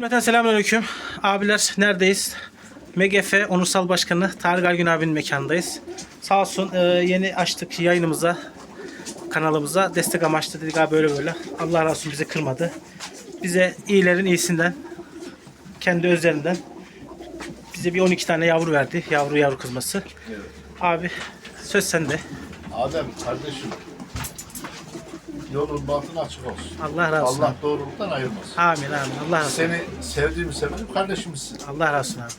Cümleten selamünaleyküm. Abiler neredeyiz? MGF Onursal Başkanı Tarık Aygün abinin mekanındayız. Sağ olsun e, yeni açtık yayınımıza, kanalımıza destek amaçlı dedik abi böyle böyle. Allah razı olsun bizi kırmadı. Bize iyilerin iyisinden, kendi özlerinden bize bir 12 tane yavru verdi. Yavru yavru kızması. Abi söz sende. Adem kardeşim yolun bahtın açık olsun. Allah razı olsun. Allah doğruluktan ayırmasın. Amin amin. Allah razı olsun. Seni sevdiğimi severim kardeşimizsin. Allah razı olsun abi.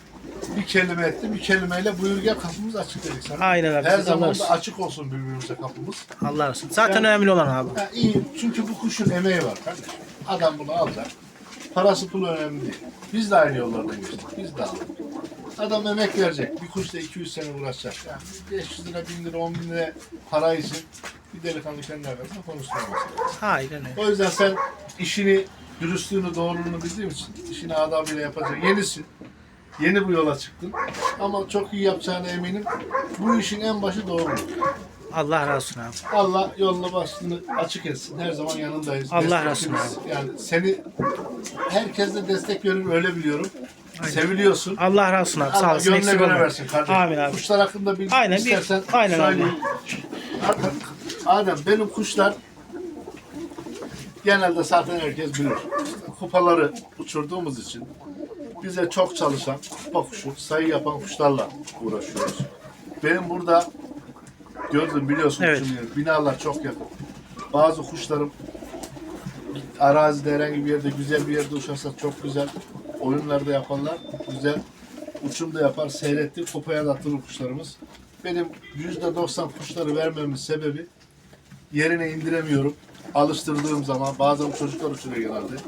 Bir kelime ettim, bir kelimeyle buyur gel kapımız açık dedik sana. Aynen abi, Her zaman da açık olsun birbirimize kapımız. Allah razı olsun. Zaten Ben- önemli olan abi. Ha, iyi çünkü bu kuşun emeği var kardeşim. Adam bunu alacak. Parası pulu önemli değil. Biz de aynı yollardan geçtik. Biz de aldık. Adam emek verecek. Bir kuşla 200 sene uğraşacak. Yani 500 lira, 1000 lira, 10 bin lira para için bir delikanlı kendi arasında konuşturması. Aynen öyle. O yüzden sen işini, dürüstlüğünü, doğruluğunu bildiğin için işini adabıyla yapacaksın. Yenisin. Yeni bu yola çıktın. Ama çok iyi yapacağına eminim. Bu işin en başı doğruluk. Allah razı olsun abi. Allah yolunu başını açık etsin. Her zaman yanındayız. Allah razı olsun Destekçimiz. Yani seni herkes de destek verir öyle biliyorum. Seviliyorsun. Allah razı olsun abi. Sağ Allah olasın. gönlüne Eksik göre olma. versin kardeşim. Amin abi. Kuşlar hakkında bilgi Aynen, bir- istersen aynen abi. söyleyeyim. Adem benim kuşlar genelde zaten herkes bilir. Kupaları uçurduğumuz için bize çok çalışan kupa kuşu, sayı yapan kuşlarla uğraşıyoruz. Benim burada gördüm biliyorsun Evet. yeri, binalar çok yakın. Bazı kuşlarım arazide herhangi bir yerde güzel bir yerde uçarsa çok güzel. Oyunlarda yaparlar. Güzel. Uçum da yapar. Seyretti. Kupaya da atılır kuşlarımız. Benim yüzde doksan kuşları vermemin sebebi yerine indiremiyorum. Alıştırdığım zaman bazen çocuklar uçuruyor genelde.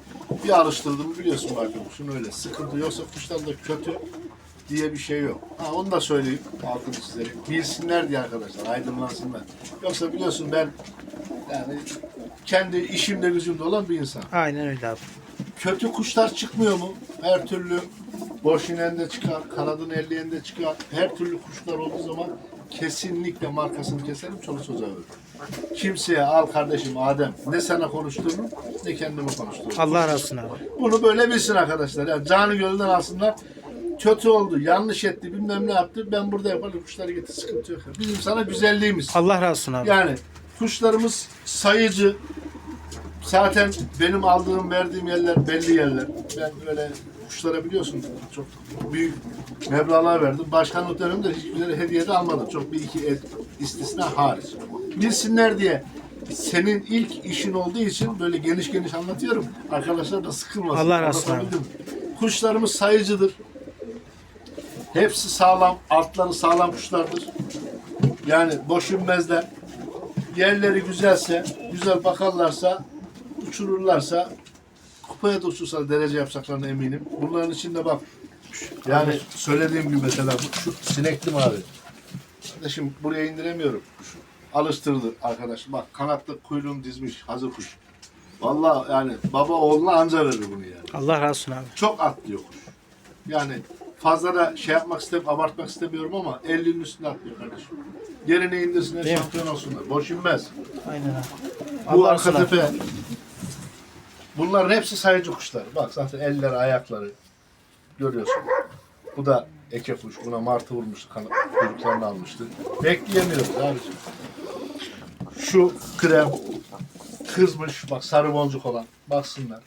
Bir alıştırdım biliyorsun bakın kuşun öyle. Sıkıntı yoksa kuşlar da kötü diye bir şey yok. Ha onu da söyleyeyim altını çizerek. Bilsinler diye arkadaşlar aydınlansınlar. Yoksa biliyorsun ben yani kendi işimde gücümde olan bir insan. Aynen öyle abi. Kötü kuşlar çıkmıyor mu? Her türlü boş inen de çıkar, kanadın elleyen de çıkar. Her türlü kuşlar olduğu zaman kesinlikle markasını keserim, çoluk çocuğa veririm. Kimseye al kardeşim Adem ne sana konuştururum ne kendime konuştururum. Allah razı olsun abi. Bunu böyle bilsin arkadaşlar. Yani canı gönülden alsınlar. Kötü oldu, yanlış etti, bilmem ne yaptı. Ben burada yaparım, kuşları getir, sıkıntı yok. Bizim sana güzelliğimiz. Allah razı olsun abi. Yani kuşlarımız sayıcı. Zaten benim aldığım, verdiğim yerler belli yerler. Ben öyle kuşlara biliyorsun çok büyük meblağlar verdim. Başkanlık döneminde hiçbir hediye de almadım. Çok bir iki et, istisna hariç. Bilsinler diye senin ilk işin olduğu için böyle geniş geniş anlatıyorum. Arkadaşlar da sıkılmasın. Allah razı olsun? Kuşlarımız sayıcıdır. Hepsi sağlam, altları sağlam kuşlardır. Yani boş inmezler. Yerleri güzelse, güzel bakarlarsa, uçururlarsa, kupaya da uçursa derece yapacaklarına eminim. Bunların içinde bak, yani söylediğim gibi mesela şu sinekli mavi. Kardeşim buraya indiremiyorum. Şu alıştırdı arkadaş. Bak kanatlı kuyruğunu dizmiş hazır kuş. Vallahi yani baba oğluna anca verir bunu yani. Allah razı olsun abi. Çok atlıyor kuş. Yani fazla da şey yapmak istemiyorum, abartmak istemiyorum ama 50'nin üstüne atlıyor kardeşim. Yerine indirsinler, şampiyon olsunlar. Boş inmez. Aynen abi. Bu arka tepe. Bunların hepsi sayıcı kuşlar. Bak zaten elleri, ayakları görüyorsun. Bu da eke kuş. Buna martı vurmuş, kan- kuyruklarını almıştı. Bekleyemiyoruz abiciğim. Şu krem kızmış. Bak sarı boncuk olan. Baksınlar.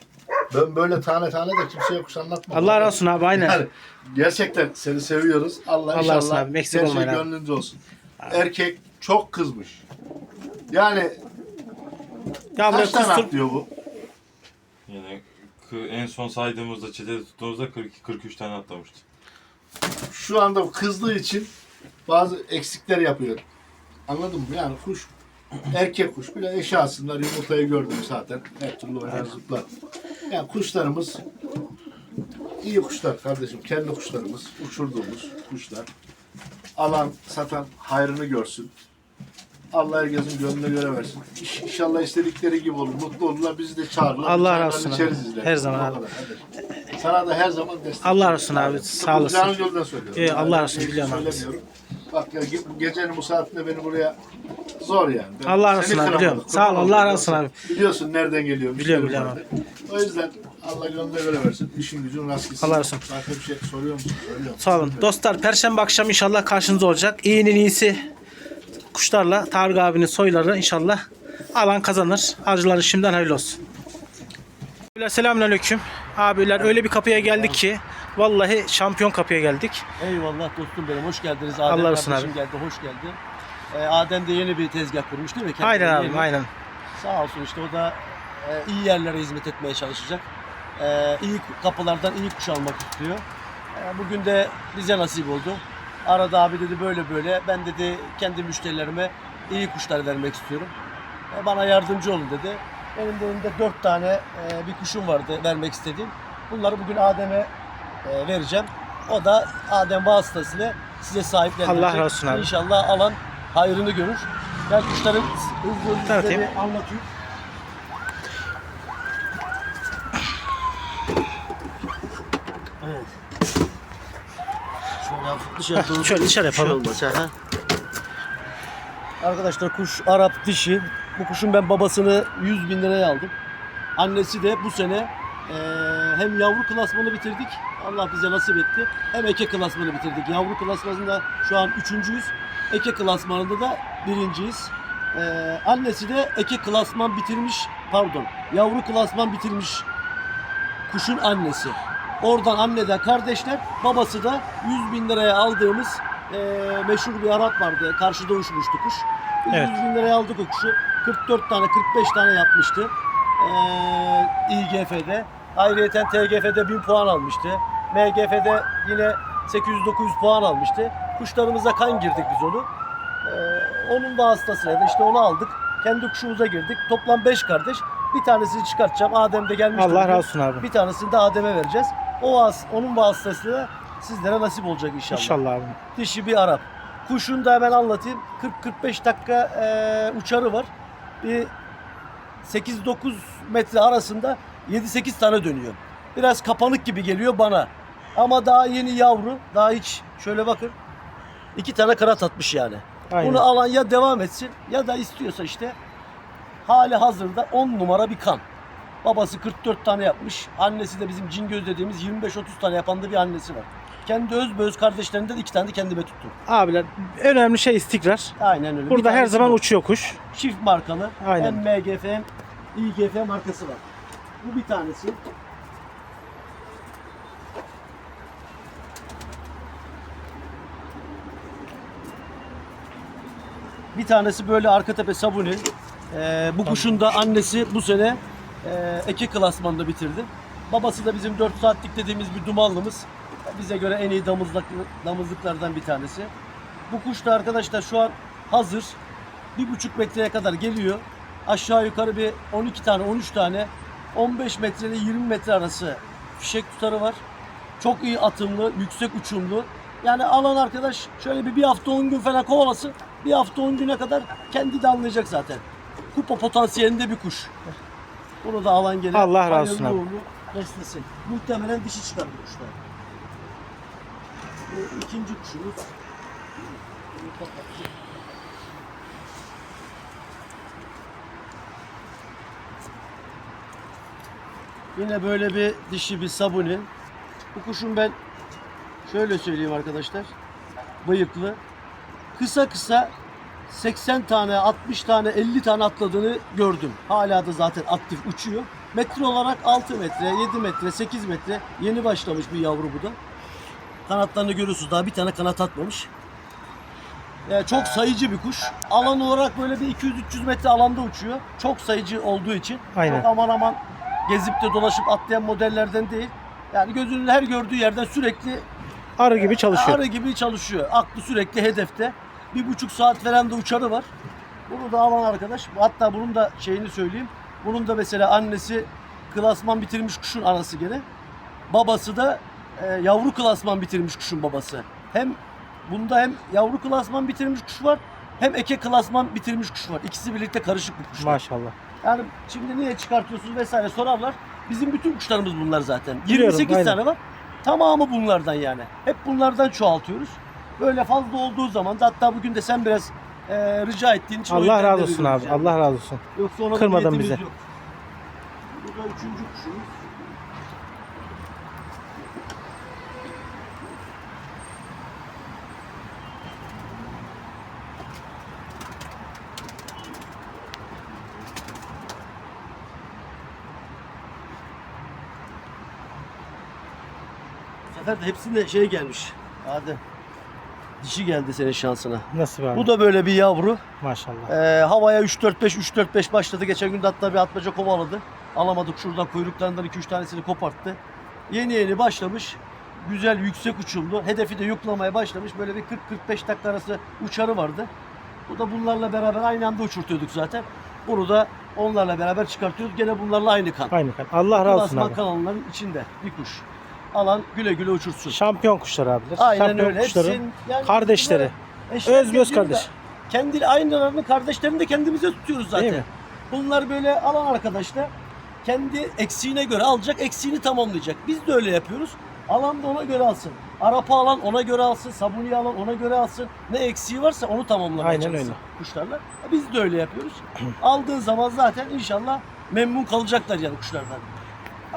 Ben böyle tane tane de kimseye kuş anlatmam. Allah razı olsun abi aynen. Yani gerçekten seni seviyoruz. Allah, Allah inşallah olsun abi, her şey abi. gönlünce olsun. Erkek çok kızmış. Yani Ya kaç tane kustur. atlıyor bu? Yani en son saydığımızda çetede tuttuğumuzda 42-43 tane atlamıştı. Şu anda kızdığı için bazı eksikler yapıyor. Anladın mı? Yani kuş erkek kuş bile eşi alsınlar. Yumurtayı gördüm zaten. Her türlü oynar zıplar. Yani kuşlarımız iyi kuşlar kardeşim. Kendi kuşlarımız. Uçurduğumuz kuşlar. Alan satan hayrını görsün. Allah herkesin gönlüne göre versin. İş, inşallah istedikleri gibi olur. Mutlu olurlar. Bizi de çağırırlar. Allah razı olsun abi. içeriz izler. Her zaman O abi. kadar. Sana da her zaman destek. Allah razı olsun abi, sağ olasın. Canı gönülden söylüyorum. Ee, Allah razı olsun, biliyorum abi. söylemiyorum. Bak ya ge- bu gecenin bu saatinde beni buraya zor yani. Ben Allah razı seni olsun abi, kıramadım. biliyorum. Sağ ol, Kurban Allah razı olsun abi. Biliyorsun nereden geliyorum. Biliyorum, biliyorum biliyorum de. O yüzden Allah gönlüne göre versin. İşin gücün rast gitsin. Allah razı olsun. Başka bir şey soruyor musun? Soruyorum. Sağ olun. Dostlar Perşembe akşam inşallah karşınızda olacak. İyinin iyisi kuşlarla Tarık abinin soyları inşallah alan kazanır. Arıcıların şimdiden hayırlı olsun. Abiler selamünaleyküm. Abiler öyle bir kapıya geldik ki vallahi şampiyon kapıya geldik. Eyvallah dostum benim. Hoş geldiniz. Adem Allah olsun abi. geldi. Hoş geldi. Ee, Adem de yeni bir tezgah kurmuş değil mi? Kendine Aynen abi yeni. aynen. Sağ olsun işte o da e, iyi yerlere hizmet etmeye çalışacak. E, iyi kapılardan iyi kuş almak istiyor. E, bugün de bize nasip oldu. Arada abi dedi böyle böyle. Ben dedi kendi müşterilerime iyi kuşlar vermek istiyorum. E, bana yardımcı olun dedi. Benim de elimde dört tane e, bir kuşum vardı vermek istediğim. Bunları bugün Adem'e e, vereceğim. O da Adem vasıtasıyla size sahiplendirecek. Allah razı olsun abi. İnşallah alan hayrını görür. Ben kuşların hızlı hızlı Tanıtayım. size bir anlatayım. Evet. Dışarı doğru. Şöyle dışarı şey yapalım. olmaz, aha. Arkadaşlar kuş Arap dişi. Bu kuşun ben babasını 100 bin liraya aldım. Annesi de bu sene eee, hem yavru klasmanı bitirdik. Allah bize nasip etti. Hem eke klasmanı bitirdik. Yavru klasmanında şu an üçüncüyüz. Eke klasmanında da birinciyiz. Eee, annesi de eke klasman bitirmiş. Pardon. Yavru klasman bitirmiş kuşun annesi. Oradan anneden kardeşler, babası da 100 bin liraya aldığımız eee, meşhur bir Arap vardı. Karşıda uçmuştu kuş. Biz Evet. 100 bin liraya aldık o kuşu. 44 tane, 45 tane yapmıştı. Eee İGF'de. Ayrıyeten TGF'de 1000 puan almıştı. MGF'de yine 800-900 puan almıştı. Kuşlarımıza kan girdik biz onu. Eee, onun vasıtasıyla da işte onu aldık. Kendi kuşumuza girdik. Toplam 5 kardeş. Bir tanesini çıkartacağım. Adem de gelmişti. Allah razı olsun abi. Bir tanesini de Adem'e vereceğiz. O vas onun vasıtasıyla sizlere nasip olacak inşallah. İnşallah abi. Dişi bir Arap. Kuşun da hemen anlatayım. 40-45 dakika eee, uçarı var. Bir 8-9 metre arasında 7-8 tane dönüyor. Biraz kapanık gibi geliyor bana. Ama daha yeni yavru. Daha hiç şöyle bakın. iki tane kanat atmış yani. Aynen. Bunu alan ya devam etsin ya da istiyorsa işte hali hazırda 10 numara bir kan. Babası 44 tane yapmış. Annesi de bizim cingöz dediğimiz 25-30 tane yapan da bir annesi var. Kendi öz öz kardeşlerinden iki tane de kendime tuttum. Abiler önemli şey istikrar. Aynen öyle. Bir Burada her tanesi zaman bu. uçuyor kuş. çift markalı. Aynen. Hem MGF hem İGF markası var. Bu bir tanesi. Bir tanesi böyle arka tepe sabuni. Ee, bu kuşun da annesi bu sene e, eke klasmanında bitirdi. Babası da bizim 4 saatlik dediğimiz bir dumanlımız. Bize göre en iyi damızlık, damızlıklardan bir tanesi. Bu kuş da arkadaşlar şu an hazır. Bir buçuk metreye kadar geliyor. Aşağı yukarı bir 12 tane 13 tane 15 metre ile 20 metre arası fişek tutarı var. Çok iyi atımlı, yüksek uçumlu. Yani alan arkadaş şöyle bir, bir hafta 10 gün falan kovalasın. Bir hafta 10 güne kadar kendi de anlayacak zaten. Kupa potansiyelinde bir kuş. Bunu da alan gelir. Allah razı olsun abi. beslesin. Muhtemelen dişi çıkar bu kuşlar. Bu ikinci kuşumuz. Yine böyle bir dişi bir sabuni. Bu kuşun ben şöyle söyleyeyim arkadaşlar. Bıyıklı. Kısa kısa 80 tane, 60 tane, 50 tane atladığını gördüm. Hala da zaten aktif uçuyor. Metre olarak 6 metre, 7 metre, 8 metre yeni başlamış bir yavru bu da. Kanatlarını görüyorsunuz. Daha bir tane kanat atmamış. Yani çok sayıcı bir kuş. Alan olarak böyle bir 200-300 metre alanda uçuyor. Çok sayıcı olduğu için. Aynen. Çok aman aman gezip de dolaşıp atlayan modellerden değil. Yani gözünün her gördüğü yerden sürekli Arı gibi çalışıyor. arı gibi çalışıyor. Aklı sürekli hedefte. Bir buçuk saat falan da uçarı var. Bunu da alan arkadaş. Hatta bunun da şeyini söyleyeyim. Bunun da mesela annesi klasman bitirmiş kuşun anası gene. Babası da e, yavru klasman bitirmiş kuşun babası. Hem bunda hem yavru klasman bitirmiş kuş var hem eke klasman bitirmiş kuş var. İkisi birlikte karışık bir kuşlar. Maşallah. Yani şimdi niye çıkartıyorsunuz vesaire sorarlar. Bizim bütün kuşlarımız bunlar zaten. Biliyorum, 28 aynen. tane var. Tamamı bunlardan yani. Hep bunlardan çoğaltıyoruz. Böyle fazla olduğu zaman da hatta bugün de sen biraz e, rica ettiğin için Allah razı olsun abi. yani. Allah razı olsun. Yoksa ona da Kırmadan bize. Yok. Bu üçüncü kuşumuz. Sefer de hepsinde şey gelmiş. Hadi. Dişi geldi senin şansına. Nasıl abi? Bu da böyle bir yavru. Maşallah. Ee, havaya 3-4-5 3-4-5 başladı. Geçen gün de hatta bir atmaca kovaladı. Alamadık şuradan kuyruklarından 2-3 tanesini koparttı. Yeni yeni başlamış. Güzel yüksek uçumlu. Hedefi de yuklamaya başlamış. Böyle bir 40-45 dakika arası uçarı vardı. Bu da bunlarla beraber aynı anda uçurtuyorduk zaten. Bunu da onlarla beraber çıkartıyoruz. Gene bunlarla aynı kan. Aynı kan. Allah razı olsun abi. kanalların içinde bir kuş. Alan güle güle uçursun. Şampiyon kuşlar abiler. Aynen Şampiyon öyle. kuşların Hepsinin yani kardeşleri. eşler Öz göz kardeş. Kendi aynılarını kardeşlerini de kendimize tutuyoruz zaten. Değil mi? Bunlar böyle alan arkadaşlar kendi eksiğine göre alacak, eksiğini tamamlayacak. Biz de öyle yapıyoruz. Alan da ona göre alsın. Arapa alan ona göre alsın, sabuni alan ona göre alsın. Ne eksiği varsa onu tamamlamaya Aynen öyle. kuşlarla. Biz de öyle yapıyoruz. Aldığın zaman zaten inşallah memnun kalacaklar yani kuşlardan.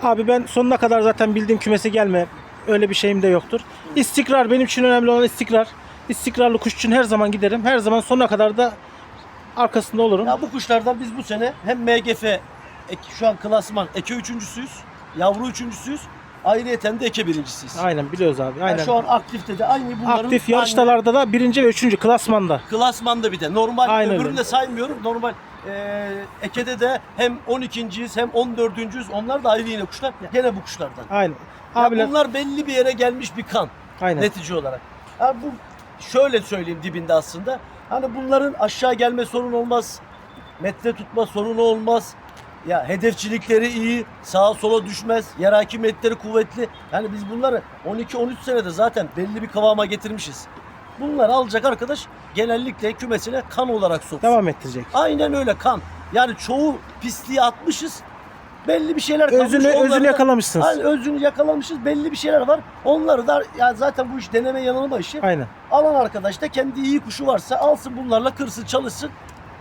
Abi ben sonuna kadar zaten bildiğim kümese gelme. Öyle bir şeyim de yoktur. İstikrar benim için önemli olan istikrar. İstikrarlı kuş için her zaman giderim. Her zaman sonuna kadar da arkasında olurum. Ya bu kuşlardan biz bu sene hem MGF ek- şu an klasman eke üçüncüsüyüz, yavru üçüncüsüyüz. Ayrıyeten de eke birincisiyiz. Aynen biliyoruz abi. Yani Aynen. şu an aktifte de aynı bunların Aktif aynı- yarıştalarda da birinci ve üçüncü klasmanda. Klasmanda bir de. Normal Aynen öbürünü öyle. de saymıyorum. Normal e, Eke'de de hem 12.yiz hem 14.yüz. Onlar da ayrı yine kuşlar. Gene bu kuşlardan. Aynen. Ya Abiler bunlar belli bir yere gelmiş bir kan aynen. netice olarak. Yani bu şöyle söyleyeyim dibinde aslında. Hani bunların aşağı gelme sorun olmaz. Metre tutma sorunu olmaz. Ya hedefçilikleri iyi, sağa sola düşmez, yer hakimiyetleri kuvvetli. Yani biz bunları 12-13 senede zaten belli bir kıvama getirmişiz. Bunları alacak arkadaş genellikle kümesine kan olarak soksun. Devam ettirecek. Aynen öyle kan. Yani çoğu pisliği atmışız. Belli bir şeyler kalmış. Özünü, onları özünü da- yakalamışsınız. Aynen özünü yakalamışız. Belli bir şeyler var. Onları da ya zaten bu iş deneme yanılma işi. Aynen. Alan arkadaş da kendi iyi kuşu varsa alsın bunlarla kırsın çalışsın.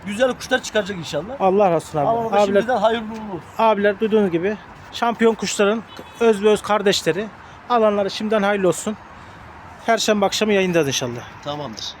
Güzel kuşlar çıkaracak inşallah. Allah razı olsun abi. Da Abiler, şimdiden hayırlı uğurlu olsun. abiler duyduğunuz gibi şampiyon kuşların öz ve öz kardeşleri. Alanlara şimdiden hayırlı olsun. Perşembe akşamı yayındayız inşallah. Tamamdır.